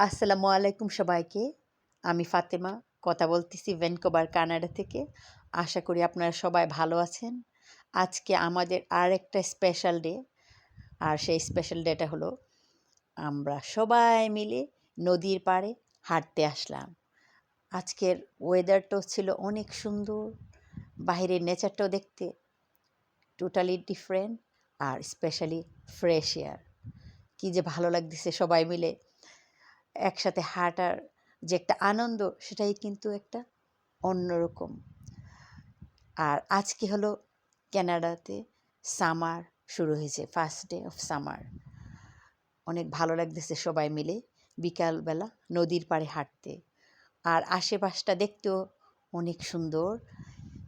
আসসালামু আলাইকুম সবাইকে। আমি ফাতেমা, কথা বলতেছি ভ্যানকোভার কানাডা থেকে। আশা করি আপনারা সবাই ভালো আছেন। আজকে আমাদের আর একটা স্পেশাল ডে আর সেই স্পেশাল ডেটা হলো আমরা সবাই মিলে নদীর পাড়ে হাঁটতে আসলাম। আজকের ওয়েদারটাও ছিল অনেক সুন্দর, বাইরের নেচারটাও দেখতে টোটালি ডিফারেন্ট আর স্পেশালি ফ্রেশ এয়ার কী যে ভালো লাগতেছে সবাই মিলে একসাথে হাঁটার যে একটা আনন্দ, সেটাই কিন্তু একটা অন্যরকম। আর আজকে হলো ক্যানাডাতে সামার শুরু হয়েছে, ফার্স্ট ডে অফ সামার। অনেক ভালো লাগতেছে সবাই মিলে বিকালবেলা নদীর পাড়ে হাঁটতে। আর আশেপাশটা দেখতেও অনেক সুন্দর।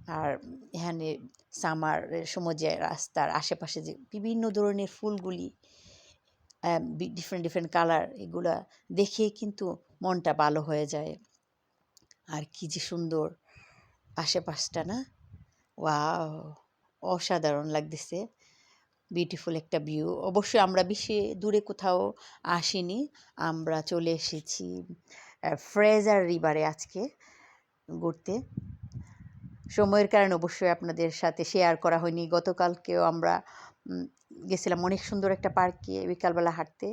আর এখানে সামার সময় যে রাস্তার আশেপাশে যে বিভিন্ন ধরনের ফুলগুলি ডিফারেন্ট ডিফারেন্ট কালার এগুলা দেখে কিন্তু মনটা ভালো হয়ে যায়। আর কি যে সুন্দর আশেপাশটা না? ওয়াও! অসাধারণ লাগতেছে। বিউটিফুল একটা ভিউ অবশ্যই আমরা বেশি দূরে কোথাও আসিনি। আমরা চলে এসেছি ফ্রেজার রিভারে আজকে ঘুরতে। সময়ের কারণে অবশ্যই আপনাদের সাথে শেয়ার করা হয়নি। গতকালকেও আমরা গেছিলাম অনেক সুন্দর একটা পার্কে বিকালবেলা হাঁটতে।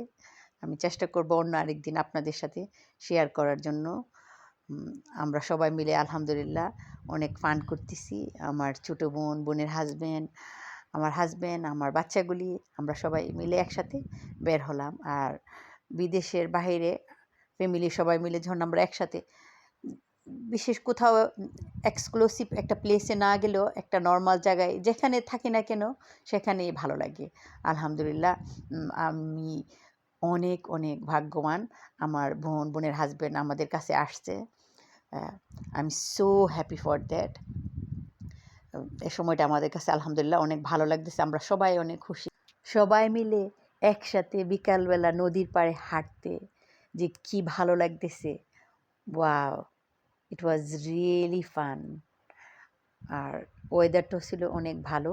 আমি চেষ্টা করব অন্য আরেক দিন আপনাদের সাথে শেয়ার করার জন্য। আমরা সবাই মিলে আলহামদুলিল্লাহ অনেক ফান করতেছি। আমার ছোটো বোন, বোনের হাজব্যান্ড আমার হাজব্যান্ড আমার বাচ্চাগুলি, আমরা সবাই মিলে একসাথে বের হলাম। আর বিদেশের বাইরে ফ্যামিলি সবাই মিলে যখন আমরা একসাথে বিশেষ কোথাও এক্সক্লুসিভ একটা প্লেসে না গেলেও একটা নর্মাল জায়গায় যেখানে থাকি না কেন, সেখানেই ভালো লাগে। আলহামদুলিল্লাহ আমি অনেক অনেক ভাগ্যবান। আমার বোন, বোনের হাজব্যান্ড আমাদের কাছে আসছে। I am so happy for that এ সময়টা আমাদের কাছে আলহামদুলিল্লাহ অনেক ভালো লাগতেছে। আমরা সবাই অনেক খুশি। সবাই মিলে একসাথে বিকালবেলা নদীর পাড়ে হাঁটতে যে কি ভালো লাগতেছে। Wow! It was really fun আর ওয়েদারটাও ছিল অনেক ভালো।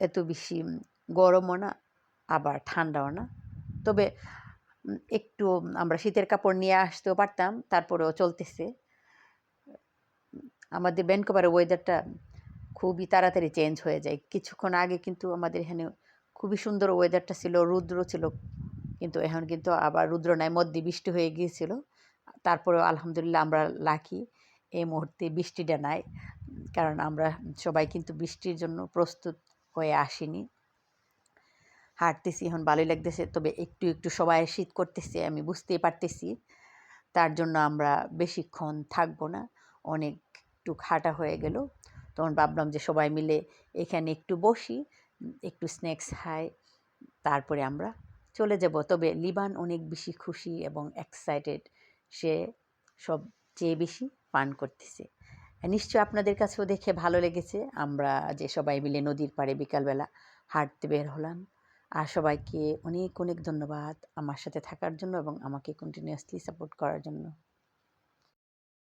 এত বেশি গরমও না, আবার ঠান্ডাও না। তবে একটু আমরা শীতের কাপড় নিয়ে আসতেও পারতাম, তারপরেও চলতেছে। আমাদের ব্যানকোভারের ওয়েদারটা খুবই তাড়াতাড়ি চেঞ্জ হয়ে যায়। কিছুক্ষণ আগে কিন্তু আমাদের এখানে খুবই সুন্দর ওয়েদারটা ছিল, রুদ্র ছিল। কিন্তু এখন কিন্তু আবার রুদ্র নাই, মধ্যে বৃষ্টি হয়ে গিয়েছিল। তারপরেও আলহামদুলিল্লাহ আমরা লাকি এই মুহূর্তে বৃষ্টিটা নাই। কারণ আমরা সবাই কিন্তু বৃষ্টির জন্য প্রস্তুত হয়ে আসিনি। হাঁটতেছি এখন, ভালোই লাগতেছে। তবে একটু একটু সবাই শীত করতেছে, আমি বুঝতেই পারতেছি। তার জন্য আমরা বেশিক্ষণ থাকব না। অনেক একটু হাঁটা হয়ে গেল। তখন ভাবলাম যে সবাই মিলে এখানে একটু বসি, একটু স্ন্যাক্স খাই, তারপরে আমরা চলে যাব। তবে লিবান অনেক বেশি খুশি এবং এক্সাইটেড সে সবচেয়ে বেশি পান করতেছে। নিশ্চয় আপনাদের কাছেও দেখে ভালো লেগেছে, আমরা যে সবাই মিলে নদীর পাড়ে বিকালবেলা হাঁটতে বের হলাম। আর সবাইকে অনেক অনেক ধন্যবাদ আমার সাথে থাকার জন্য এবং আমাকে কন্টিনিউয়াসলি সাপোর্ট করার জন্য।